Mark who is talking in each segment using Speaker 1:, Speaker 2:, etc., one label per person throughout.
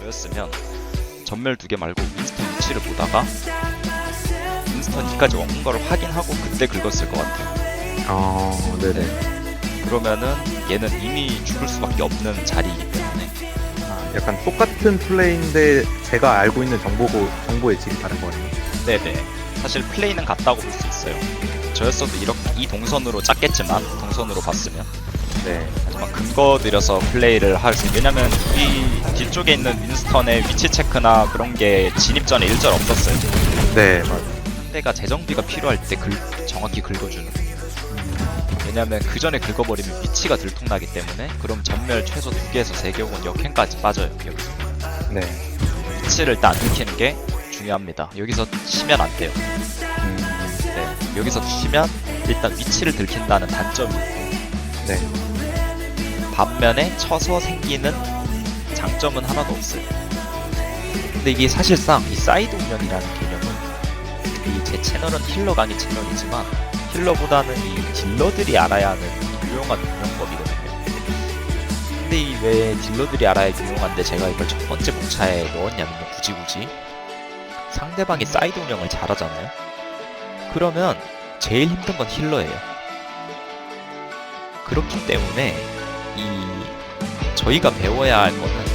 Speaker 1: 저였으면 전멸 두 개 말고 윈스턴 위치를 보다가 윈스턴 2까지 온 거를 확인하고 그때 긁었을 것 같아요.
Speaker 2: 어, 네네.
Speaker 1: 그러면은 얘는 이미 죽을 수밖에 없는 자리이기 때문에
Speaker 2: 아, 약간 똑같은 플레이인데 제가 알고 있는 정보고 정보의 질이 다른 거네요.
Speaker 1: 네네 사실 플레이는 같다고 볼 수 있어요. 저였어도 이렇게 이 동선으로 짰겠지만 동선으로 봤으면
Speaker 2: 네.
Speaker 1: 하지만 근거 들여서 플레이를 할 수 왜냐면 우리 뒤쪽에 있는 윈스턴의 위치 체크나 그런 게 진입 전에 일절 없었어요.
Speaker 2: 네, 맞아요.
Speaker 1: 상대가 재정비가 필요할 때 긁, 정확히 긁어주는. 왜냐면 그 전에 긁어버리면 위치가 들통나기 때문에 그럼 전멸 최소 2개에서 3개 혹은 역행까지 빠져요. 여기서.
Speaker 2: 네.
Speaker 1: 위치를 일단 안 들키는 게 중요합니다. 여기서 치면 안 돼요.
Speaker 2: 음,
Speaker 1: 네. 여기서 치면 일단 위치를 들킨다는 단점이 있고
Speaker 2: 네.
Speaker 1: 반면에 쳐서 생기는 장점은 하나도 없어요. 근데 이게 사실상 이 사이드 운영이라는 개념은 이 제 채널은 힐러 강의 채널이지만 힐러보다는 이 딜러들이 알아야 하는 유용한 운영법이거든요. 근데 이 왜 딜러들이 알아야 유용한데 제가 이걸 첫 번째 목차에 넣었냐면요. 굳이 굳이 상대방이 사이드 운영을 잘하잖아요. 그러면 제일 힘든 건 힐러예요. 그렇기 때문에 이 저희가 배워야 할 거는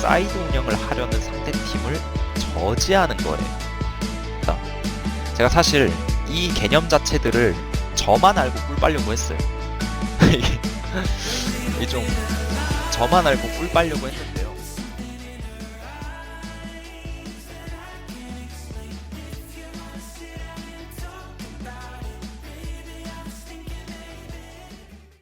Speaker 1: 사이드 운영을 하려는 상대 팀을 저지하는 거예요. 자, 제가 사실 이 개념 자체들을 저만 알고 꿀 빨려고 했어요. 이게 좀 저만 알고 꿀 빨려고 했는데